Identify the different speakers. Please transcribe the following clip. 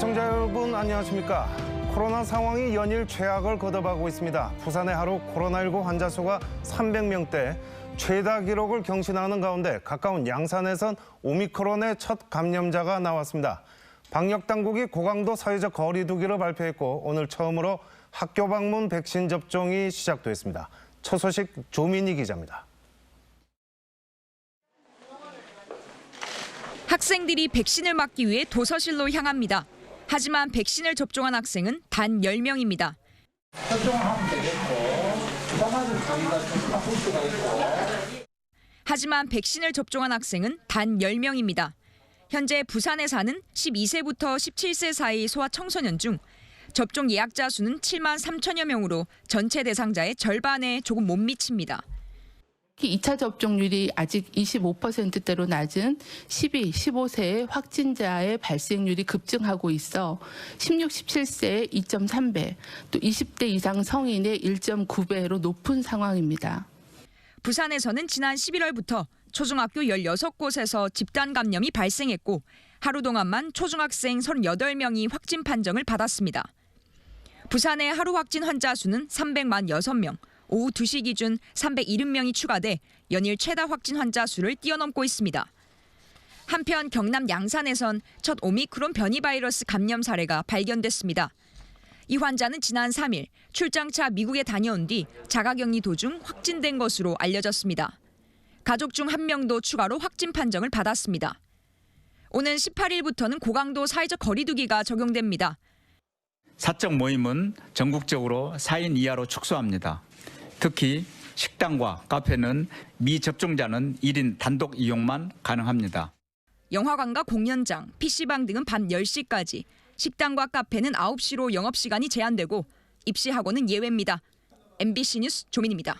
Speaker 1: 시청자 여러분 안녕하십니까? 코로나 상황이 연일 최악을 거듭하고 있습니다. 부산의 하루 코로나19 환자 수가 300명대 최다 기록을 경신하는 가운데 가까운 양산에선 오미크론의 첫 감염자가 나왔습니다. 방역 당국이 고강도 사회적 거리두기를 발표했고 오늘 처음으로 학교 방문 백신 접종이 시작됐습니다. 첫 소식 조민희 기자입니다.
Speaker 2: 학생들이 백신을 맞기 위해 도서실로 향합니다. 하지만 백신을 접종한 학생은 단 10명입니다. 하지만 백신을 접종한 학생은 단 10명입니다. 현재 부산에 사는 12세부터 17세 사이 소아 청소년 중 접종 예약자 수는 7만 3천여 명으로 전체 대상자의 절반에 조금 못 미칩니다.
Speaker 3: 특히 2차 접종률이 아직 25%대로 낮은 12, 15세의 확진자의 발생률이 급증하고 있어 16, 17세의 2.3배, 또 20대 이상 성인의 1.9배로 높은 상황입니다.
Speaker 2: 부산에서는 지난 11월부터 초중학교 16곳에서 집단 감염이 발생했고 하루 동안만 초중학생 38명이 확진 판정을 받았습니다. 부산의 하루 확진 환자 수는 300만 6명, 오후 2시 기준 370명이 추가돼 연일 최다 확진 환자 수를 뛰어넘고 있습니다. 한편 경남 양산에선 첫 오미크론 변이 바이러스 감염 사례가 발견됐습니다. 이 환자는 지난 3일 출장차 미국에 다녀온 뒤 자가격리 도중 확진된 것으로 알려졌습니다. 가족 중 한 명도 추가로 확진 판정을 받았습니다. 오는 18일부터는 고강도 사회적 거리두기가 적용됩니다.
Speaker 4: 사적 모임은 전국적으로 4인 이하로 축소합니다. 특히 식당과 카페는 미접종자는 1인 단독 이용만 가능합니다.
Speaker 2: 영화관과 공연장, PC방 등은 밤 10시까지, 식당과 카페는 9시로 영업시간이 제한되고 입시 학원은 예외입니다. MBC 뉴스 조민입니다.